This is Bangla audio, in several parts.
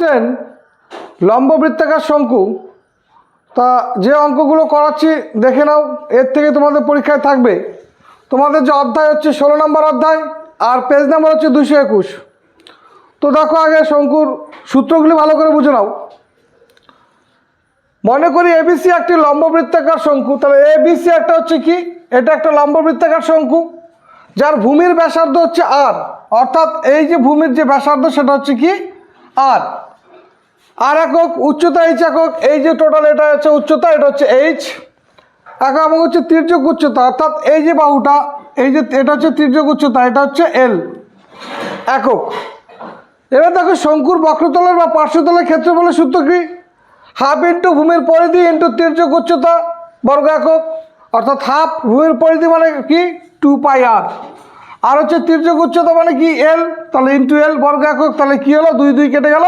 টেন লম্ব বৃত্তাকার শঙ্কু। তা যে অঙ্কগুলো করাচ্ছি, দেখে নাও, এর থেকে তোমাদের পরীক্ষায় থাকবে। তোমাদের যে অধ্যায় হচ্ছে ষোলো নম্বর অধ্যায়, আর পেজ নাম্বার হচ্ছে দুশো একুশ। তো দেখো আগে শঙ্কুর সূত্রগুলি ভালো করে বুঝে নাও। মনে করি এবিসি একটি লম্ব বৃত্তাকার শঙ্কু। তাহলে এবিসি একটা হচ্ছে কি? এটা একটা লম্ব বৃত্তাকার শঙ্কু, যার ভূমির ব্যাসার্ধ হচ্ছে আর অর্থাৎ এই যে ভূমির যে ব্যাসার্ধ, সেটা হচ্ছে কি? আর আর একক উচ্চতা এইচ একক এই যে টোটাল এটা হচ্ছে উচ্চতা, এটা হচ্ছে এইচ একক হচ্ছে তির্যক উচ্চতা, অর্থাৎ এই যে বাহুটা, এই যে এটা হচ্ছে তির্যক উচ্চতা, এটা হচ্ছে এল একক এবার দেখো শঙ্কুর বক্রতলের বা পার্শ্বতলের ক্ষেত্রফলের সূত্র কি? হাফ ইন্টু ভূমির পরিধি ইন্টু তির্যক উচ্চতা, বর্গ একক অর্থাৎ হাফ ভূমির পরিধি মানে কি? টু পাই আর আর হচ্ছে তির্যক উচ্চতা মানে কি এল তাহলে ইন্টু এল বর্গ একক তাহলে কি হলো? দুই দুই কেটে গেল।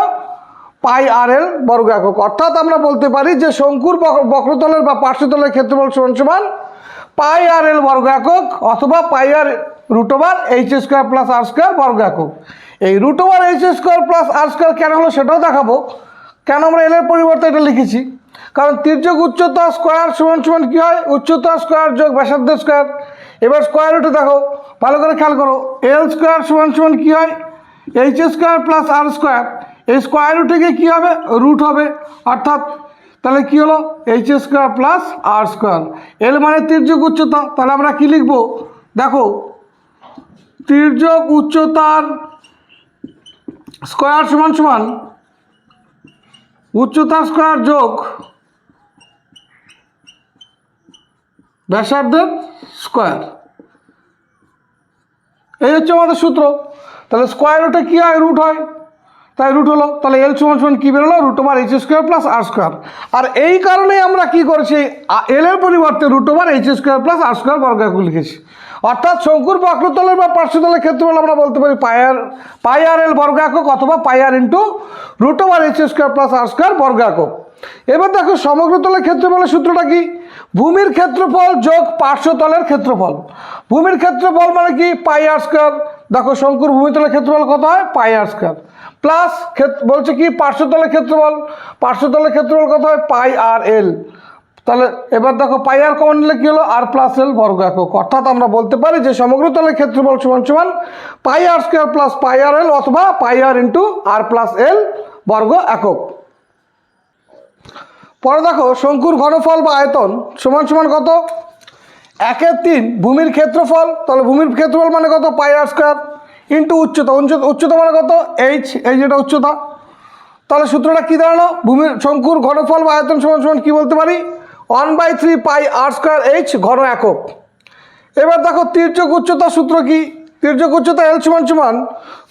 পাই আর এল বর্গ একক। অর্থাৎ আমরা বলতে পারি যে শঙ্কুর বক্র- বক্রতলের বা পার্শ্বতলের ক্ষেত্রফল সমান সমান পাই আর এল বর্গ একক অথবা pi R root over H square plus R square বর্গ একক। এই root over H square plus R square কেন হলো সেটাও দেখাবো। কেন আমরা এলের পরিবর্তে এটা লিখেছি? কারণ তির্যক উচ্চতা স্কোয়ার সমান সমান কী হয়? উচ্চতা স্কোয়ার যোগ ব্যাসার্ধ স্কোয়ার। এবার স্কোয়ার রুটে দেখো, ভালো করে খেয়াল করো, এল স্কোয়ার সমান সমান কী হয়? H square plus R square. এই স্কোয়ার রুটে গিয়ে কী হবে? রুট হবে। অর্থাৎ, তাহলে কী হলো? H square plus R square L মানে তির্যক উচ্চতা। তাহলে আমরা কী লিখব? দেখো, তির্যক উচ্চতার স্কোয়ার সমান সমান উচ্চতা স্কোয়ার যোগ ব্যাসার্ধের স্কোয়ার এই হচ্ছে আমাদের সূত্র। তাহলে স্কোয়ার রুটে কী হয়? রুট হয়। তাই রুট হলো, তাহলে এল সমান সমান কী বেরোলো? Root over H square plus R square আর এই কারণেই আমরা কি করেছি? এল এর পরিবর্তে root over H square plus R square বর্গ লিখেছি। অর্থাৎ শঙ্কুর বক্রতলের বা পার্শ্বতলের ক্ষেত্রফল আমরা বলতে পারি পায়ার আর এল বর্গ একক অথবা pi R into root over H square plus R square বর্গ একক এবার দেখো সমগ্রতলের ক্ষেত্রফলের সূত্রটা কি? ভূমির ক্ষেত্রফল যোগ পার্শ্বতলের ক্ষেত্রফল। ভূমির ক্ষেত্রফল মানে কি? পাই আর স্কোয়ার দেখো শঙ্কুর ভূমিতলের ক্ষেত্রফল কত হয়? পাই আর স্কোয়ার প্লাস বলছে কি, পার্শ্বতলের ক্ষেত্রফল পার্শ্বতলের ক্ষেত্রফল কত হয়? পাই আর এল তাহলে এবার দেখো, পাই আর কমন নিলে কী হলো? আর প্লাস এল বর্গ একক। অর্থাৎ আমরা বলতে পারি যে সমগ্র তলের ক্ষেত্রফল সমান সমান পাই আর স্কোয়ার প্লাস পাই আর এল অথবা পাই আর ইন্টু আর প্লাস এল বর্গ একক। পরে দেখো, শঙ্কুর ঘনফল বা আয়তন সমান সমান কত? একের তিন, ভূমির ক্ষেত্রফল। তাহলে ভূমির ক্ষেত্রফল মানে কত? পাই আর স্কোয়ার ইন্টু উচ্চতা উচ্চতা মানে কত? এইচ এই যেটা উচ্চতা। তাহলে সূত্রটা কী দাঁড়াল? ভূমির শঙ্কুর ঘনফল বা আয়তন সমান সমান কী বলতে পারি? One by three pi R square H ঘন একক। এবার দেখো তীর্যক উচ্চতা সূত্র কি? তীর্যক উচ্চতা এল সমান সমান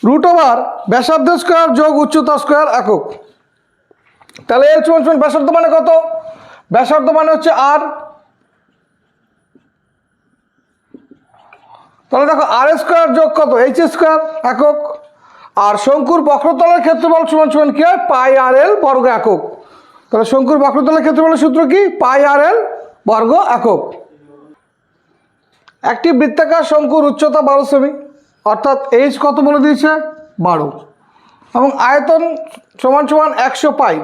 রুট ওভার ব্যাসার্ধ স্কোয়ার যোগ উচ্চতা স্কোয়ার একক। তাহলে এল সমান সমান ব্যাসার্ধ মানে কত? ব্যাসার্ধ মানে হচ্ছে আর তাহলে দেখো আর স্কোয়ার যোগ কত? এইচ স্কোয়ার একক। আর শঙ্কুর বক্রতলের ক্ষেত্রফল সমান সমান কী হয়? পাই আর এল বর্গ একক। তাহলে শঙ্কুর বক্রতলের ক্ষেত্রফলের সূত্র কি? পাই আর এল বর্গ একক। একটি বৃত্তাকার শঙ্কুর উচ্চতা বারো সেমি, অর্থাৎ এইচ কত বলে দিয়েছে? বারো। এবং আয়তন সমান সমান একশো পাই।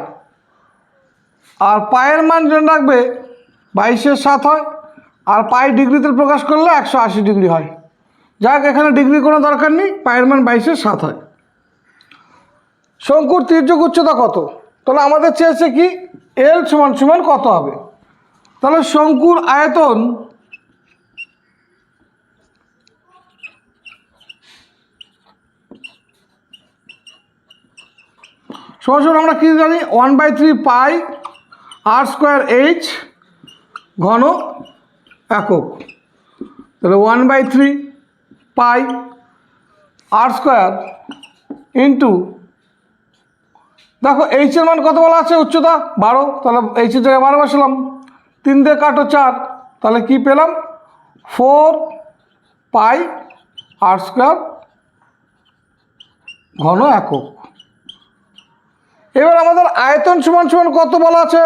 আর পায়ের মান জেনে রাখবে, বাইশের সাত হয়, আর পাই ডিগ্রিতে প্রকাশ করলে একশো আশি ডিগ্রি হয়। যাক, এখানে ডিগ্রি কোনো দরকার নেই, পায়ের মান বাইশের সাত হয়। শঙ্কুর তির্যক উচ্চতা কত? তাহলে আমাদের চেয়েছে কি? এল সমান সমান কত হবে? তাহলে শঙ্কুর আয়তন সমান আমরা কী জানি? One by three pi R square H ঘন একক। তাহলে one by three pi R square into দেখো এইচের মান কত বলা আছে? উচ্চতা বারো। তাহলে এইচের জায়গায় বারো বসালাম। তিন দিয়ে কাটো চার। তাহলে কি পেলাম? ফোর পাই আর স্কোয়ার ঘন একক। এবার আমাদের আয়তন সমান সমান কত বলা আছে?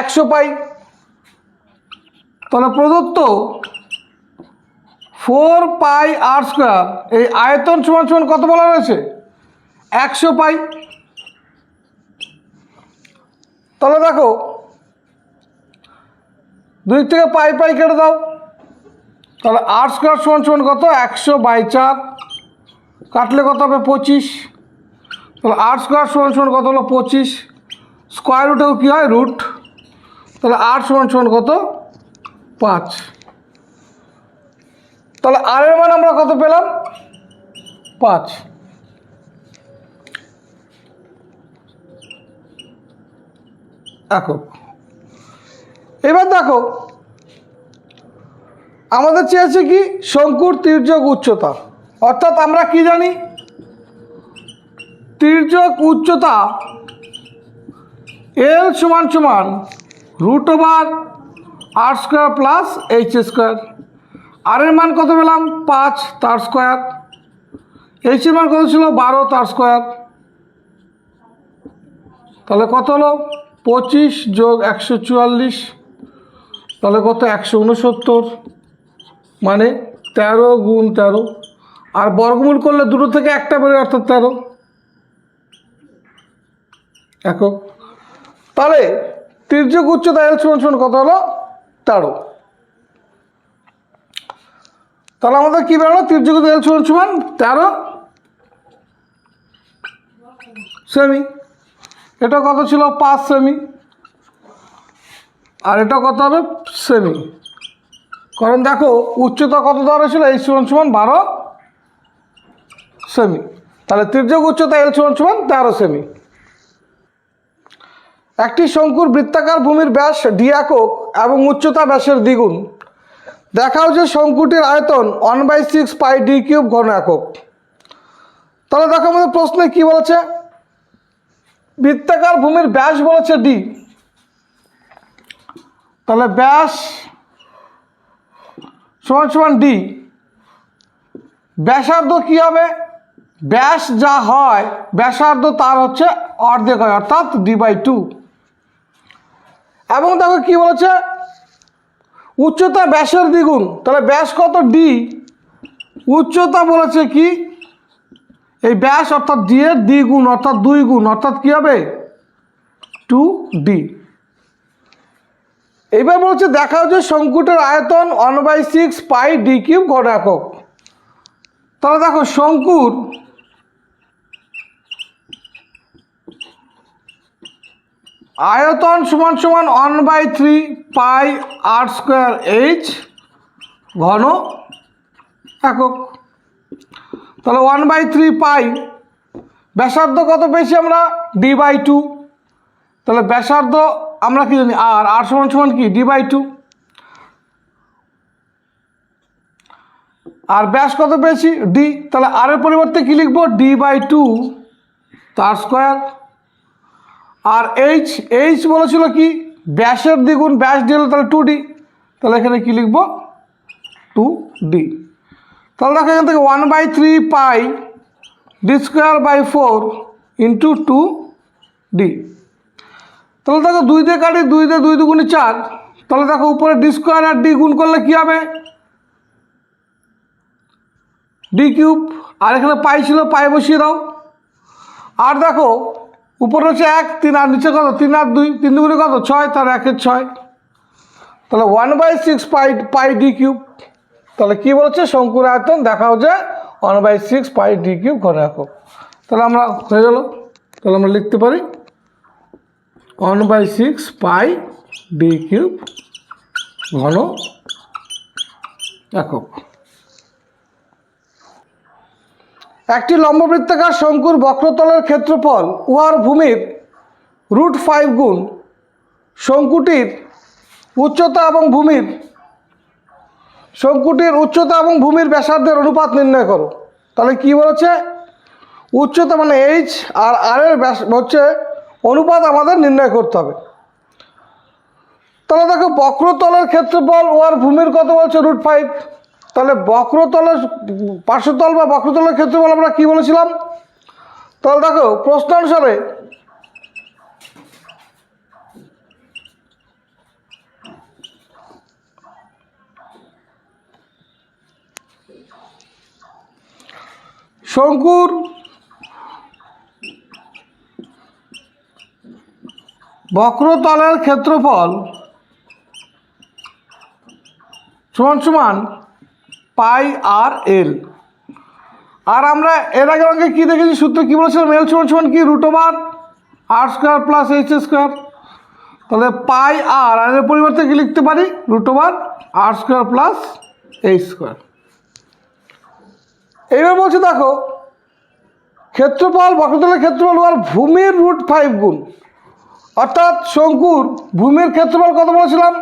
একশো পাই। তাহলে প্রদত্ত ফোর পাই আর স্কোয়ার। এই আয়তন সমান সমান কত বলা রয়েছে একশো পাই। তাহলে দেখো, দুই থেকে পাই পাই কেটে দাও। তাহলে আট স্কোয়ার সমান সমান কত? একশো বাই চার। কাটলে কত হবে? পঁচিশ। তাহলে আট স্কোয়ার সমান সমান কত হলো? পঁচিশ। স্কোয়ার রুটেও কী হয়? রুট। তাহলে আট সমান সমান কত? পাঁচ। তাহলে আর এর মান আমরা কত পেলাম? পাঁচ। একক। এবার দেখো, আমাদের চেয়েছে কি? শঙ্কুর তির্যক উচ্চতা। অর্থাৎ আমরা কি জানি? তির্যক উচ্চতা এল সমান সমান root over R square plus H square R এর মান কত পেলাম? পাঁচ, তার স্কোয়ার এইচ এর মান কত ছিল? বারো, তার স্কোয়ার তাহলে কত হলো? পঁচিশ যোগ একশো চুয়াল্লিশ। তাহলে কত? একশো উনসত্তর। মানে তেরো গুণ তেরো। আর বর্গমূল করলে দুটো থেকে একটা বেরোয়, অর্থাৎ তেরো। একক। তাহলে তির্যক উচ্চতা এল সমান সমান কত হলো? তেরো। তাহলে আমাদের কী বেরোলো? তির্যক এল সমান সমান তেরো। সেমি। এটা কত ছিল? পাঁচ সেমি। আর এটা কত হবে? সেমি। কারণ দেখো, উচ্চতা কত দেওয়া ছিল এই সমান সমান বারো। সেমি। তাহলে তির্যক উচ্চতা এল সমান সমান তেরো সেমি। একটি শঙ্কুর বৃত্তাকার ভূমির ব্যাস ডি একক এবং উচ্চতা ব্যাসের দ্বিগুণ। দেখাও যে শঙ্কুটির আয়তন one by six pi D cube ঘন একক। তাহলে দেখো আমাদের প্রশ্নে কি বলেছে? বৃত্তাকার ভূমির ব্যাস বলেছে ডি তাহলে ব্যাস সমান সমান ডি ব্যাসার্ধ কি হবে? ব্যাস যা হয়, ব্যাসার্ধ তার হচ্ছে অর্ধেক হয়, অর্থাৎ ডি বাই টু এবং দেখো কি বলেছে? উচ্চতা ব্যাসের দ্বিগুণ, তাহলে ব্যাস কত ডি উচ্চতা বলেছে কি? এই ব্যাস অর্থাৎ ডি এর দ্বিগুণ, অর্থাৎ দুই গুণ, অর্থাৎ কি হবে? টু ডি এবার বলছে দেখা যে শঙ্কুটের আয়তন one by six pi D cube ঘন একক। তাহলে দেখো শঙ্কুর আয়তন সমান সমান one by three pi R square H ঘন একক। তাহলে ওয়ান বাই থ্রি পাই ব্যাসার্ধ কত পেয়েছি আমরা? ডি বাই টু তাহলে ব্যাসার্ধ আমরা কি জানি? আর আর সমান সমান কি? ডি বাই টু আর ব্যাস কত পেয়েছি? ডি তাহলে আর এর পরিবর্তে কি লিখব? ডি বাই টু তার স্কোয়ার আর এইচ এইচ বলেছিল কি? ব্যাসের দ্বিগুণ, ব্যাস ডি হলো তাহলে টু ডি তাহলে এখানে কি লিখব? টু ডি তাহলে দেখো এখান থেকে one by three pi D square by four into two D তাহলে দেখো দুই দিয়ে কাটি, দুই দিয়ে দুই দুগুণে চার। তাহলে দেখো উপরে ডি স্কোয়ার আর ডি গুণ করলে কী হবে? ডি কিউব আর এখানে পাই ছিল পাই বসিয়ে দাও। আর দেখো উপরে হচ্ছে এক, তিন আর নিচে কত? তিন আর দুই, তিন দুগুণে কত? ছয় তার একের ছয়। তাহলে one by six pi pi D cube তাহলে কী বলছে? শঙ্কুর আয়তন, দেখা হচ্ছে one by six pi D cube ঘরে একক। তাহলে আমরা হয়ে গেল। তাহলে আমরা লিখতে পারি one by six pi D cube ঘন একক। একটি লম্ববৃত্তাকার শঙ্কুর বক্রতলের ক্ষেত্রফল, উহার ভূমির রুট ফাইভ গুণ। শঙ্কুটির উচ্চতা এবং ভূমির, শঙ্কুটির উচ্চতা এবং ভূমির ব্যাসার্ধের অনুপাত নির্ণয় করো। তাহলে কি বলেছে? উচ্চতা মানে এইচ আর আর এর ব্যাস, হচ্ছে অনুপাত আমাদের নির্ণয় করতে হবে। তাহলে দেখো, বক্রতলের ক্ষেত্রফল ওয়ার ভূমির কত বলছে? Root five. তাহলে বক্রতলের পার্শ্বতল বা বক্রতলের ক্ষেত্রফল আমরা কি বলেছিলাম? তাহলে দেখো প্রশ্ন অনুসারে শঙ্কুর বক্রতলের ক্ষেত্রফল সমান সমান পাই আর এল। আর আমরা এর আগের অঙ্কে কী দেখেছি? সূত্র কী বলেছিলাম এল সমান সমান কি? Root over R square plus H square. তাহলে পাই আর আর এর পরিবর্তে কি লিখতে পারি? Root over R square plus H square. এইবার বলছি, দেখো, ক্ষেত্রফল, বক্রতলের ক্ষেত্রফল আর ভূমির রুট ফাইভ গুণ। অর্থাৎ শঙ্কুর ভূমির ক্ষেত্রফল কত বলেছিলাম?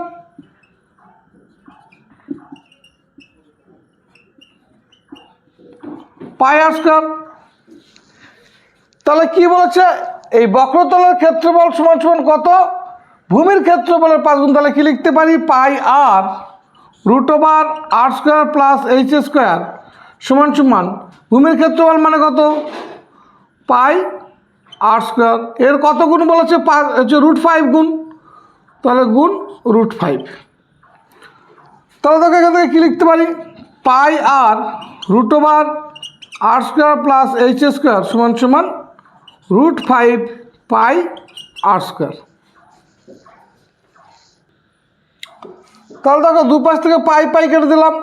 স্কোয়ার তাহলে কি বলেছে? এই বক্রতলের ক্ষেত্রফল সমান সমান কত? ভূমির ক্ষেত্রফলের পাঁচ গুণ, তাহলে কি লিখতে পারি? Pi R root over R square plus H square সমান সমান। ভূমির ক্ষেত্রফল মানে কত? Pi R square. এর কত গুণ বলেছে? হচ্ছে রুট ফাইভ গুণ। তাহলে গুণ রুট ফাইভ। তাহলে তোকে এখান থেকে কী লিখতে পারি? Pi R root over R square plus H square সমান সমান root five pi R square তাহলে দেখো দুপাশ থেকে পাই পাই কেটে দিলাম।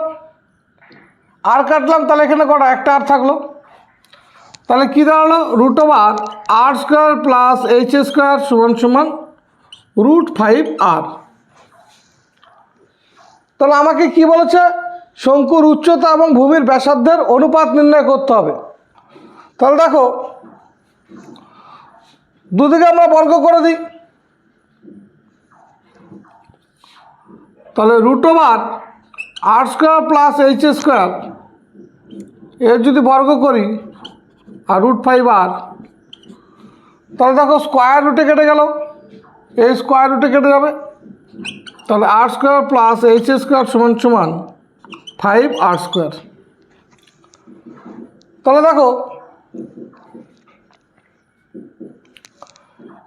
আর কাটলাম, তাহলে এখানে কটা? একটা আর থাকল। তাহলে কী দাঁড়াল? Root over R square plus H square সমান সমান রুট ফাইভ আর তাহলে আমাকে কি বলেছে? শঙ্কুর উচ্চতা এবং ভূমির ব্যাসার্ধের অনুপাত নির্ণয় করতে হবে। তাহলে দেখো, দুদিকে আমরা বর্গ করে দিই। তাহলে root over R square plus H square এর যদি বর্গ করি, আর রুট ফাইভ আর তাহলে দেখো স্কোয়ার রুটে কেটে গেল। এই স্কোয়ার রুটে কেটে যাবে। তাহলে R square plus H square সমান সমান ফাইভ আর স্কোয়ার। তাহলে দেখো,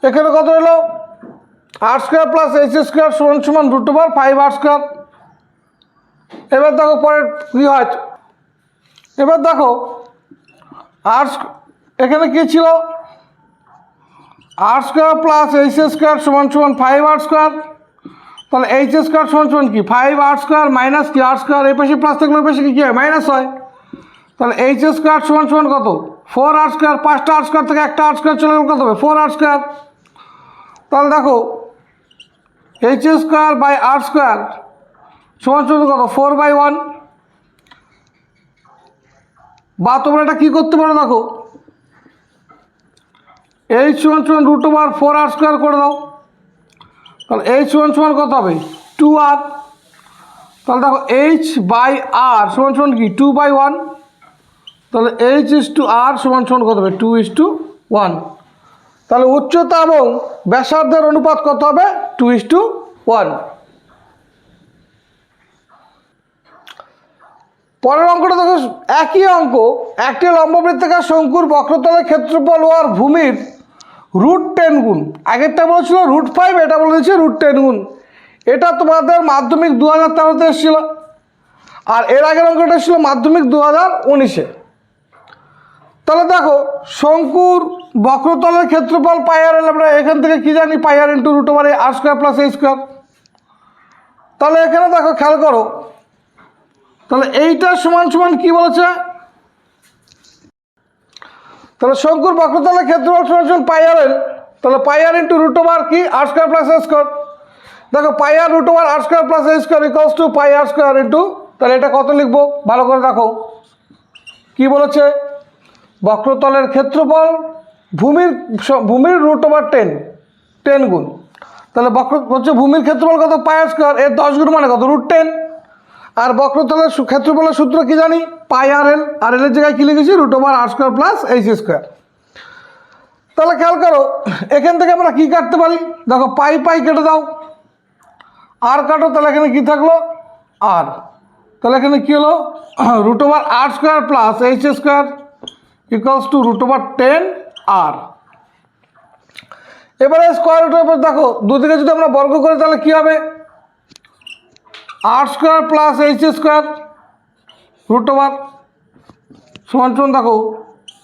এখানে কত হলো? R square plus H square সমান সমান root over five R square এবার দেখো পরে কী হয়? এবার দেখো, আর এখানে কী ছিল? R square plus H square সমান সমান ফাইভ আর স্কোয়ার তাহলে এইচ স্কোয়ার সমান সমান কি? ফাইভ আর স্কোয়ার মাইনাস কি? আর স্কোয়ার এই পাশে প্লাস থাকলে ওই পাশে কি হয়? মাইনাস হয়। তাহলে এইচ স্কোয়ার সমান সমান কত? ফোর আর স্কোয়ার পাঁচটা আর স্কোয়ার থেকে একটা আর স্কোয়ার চলে গেলে কত হবে? ফোর আর স্কোয়ার তাহলে দেখো H square by R square সমান সমান কত? ফোর বাই ওয়ান বা তোমরা এটা কী করতে পারো দেখো? এইচ সমান সমান root over four R square করে দাও। তাহলে এইচ সমান সমান কত হবে? টু আর তাহলে দেখো এইচ বাই আর সমান সমান কি? টু বাই ওয়ান তাহলে এইচ ইস টু আর সমান সমান কত হবে? টু ইস টু ওয়ান তাহলে উচ্চতা এবং ব্যাসার্ধের অনুপাত কত হবে? টু ইস টু ওয়ান পরের অঙ্কটা দেখো, একই অঙ্ক, একটি লম্ববৃত্তাকার শঙ্কুর বক্রতলের ক্ষেত্রফল ও আর ভূমির রুট টেন গুণ। আগেরটা বলেছিল রুট ফাইভ এটা বলে দিচ্ছে রুট টেন গুণ। এটা তোমাদের মাধ্যমিক দু হাজার তেরোতে এসেছিল। আর এর আগের অঙ্কটা এসেছিল মাধ্যমিক দু হাজার উনিশে। তাহলে দেখো, শঙ্কুর বক্রতলের ক্ষেত্রফল পাইয়ার এল আমরা এখান থেকে কী জানি? Pi R into root over R square plus A square তাহলে এখানে দেখো, খেয়াল করো। তাহলে এইটার সমান সমান কী বলেছে? তাহলে শঙ্কুর বক্রতলের ক্ষেত্রফল সমান সমান পাইয়ার এল তাহলে পাইয়ার ইন্টু রুট ওভার কি? R square plus A square দেখো, pi R root over R square plus A square equals two pi R square into তাহলে এটা কত লিখব? ভালো করে দেখো। কি বলেছে? বক্রতলের ক্ষেত্রফল ভূমির ভূমির রুট ওভার টেন টেন গুণ। তাহলে বক্র হচ্ছে ভূমির ক্ষেত্রফল কত? পাই আর স্কোয়ার এর দশ গুণ মানে কত? রুট টেন আর বক্রতলের ক্ষেত্রফলের সূত্র কি জানি? পাই আর এল। আর এলের জায়গায় কী লিখেছি? Root over R square plus H square. তাহলে খেয়াল করো, এখান থেকে আমরা কি কাটতে পারি? দেখো, পাই পাই কেটে দাও। আর কাটো, তাহলে এখানে কি থাকল? আর। তাহলে এখানে কী হলো? Root over R square plus H square equals to root over ten R. এবারে স্কোয়ার রুটের উপর দেখো, দুদিকে যদি আমরা বর্গ করি, তাহলে কী হবে? R square plus H square root over সমান সমান দেখো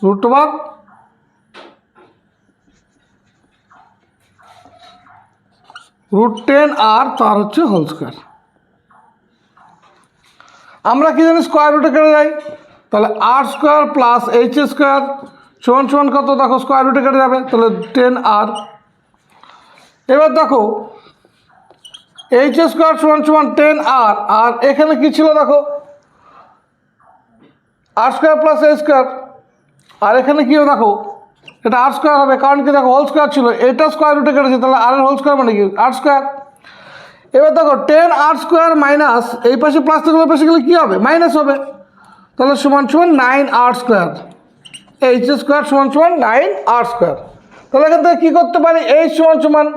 root over root ten R তার হচ্ছে হোল স্কোয়ার আমরা কি জানি স্কোয়ার রুটে কেটে যাই? তাহলে R square plus H square সমান সমান কত? দেখো স্কোয়ার রুটে কেটে যাবে, তাহলে টেন আর এবার দেখো এইচ স্কোয়ার সমান সমান টেন আর আর এখানে কি ছিল দেখো? R square plus A square আর এখানে কি হবে দেখো? এটা আর স্কোয়ার হবে, কারণ কি দেখো হোল স্কোয়ার ছিল। এটা স্কোয়ার রুটে কেটেছে, তাহলে আর হোল স্কোয়ার মানে কি? আর স্কোয়ার এবার দেখো টেন আর স্কোয়ার মাইনাস এই পাশে প্লাস ওই পাশে গেলে কী হবে? মাইনাস হবে। তাহলে সমান সমান nine R square H square সমান সমান নাইন আর স্কোয়ার তাহলে এখান থেকে কী করতে পারি? এইচ সমান সমান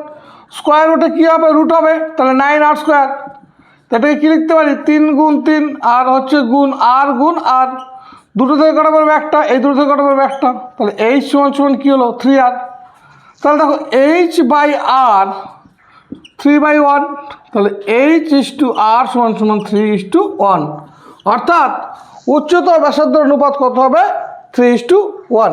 স্কোয়ার রুটে কী হবে? রুট হবে? তাহলে নাইন আর স্কোয়ার এটাকে কী লিখতে পারি? তিন গুণ তিন আর হচ্ছে গুণ আর গুণ আর দুটো থেকে কটা পারবে একটা, এই দুটো থেকে কটা পারবে একটা। তাহলে এইচ সমান সমান কী হলো? থ্রি আর তাহলে দেখো H by R three by one তাহলে এইচ ইস টু আর সমান সমান থ্রি ইস টু ওয়ান অর্থাৎ উচ্চতর ব্যাসার্ধ অনুপাত কত হবে? Three is to one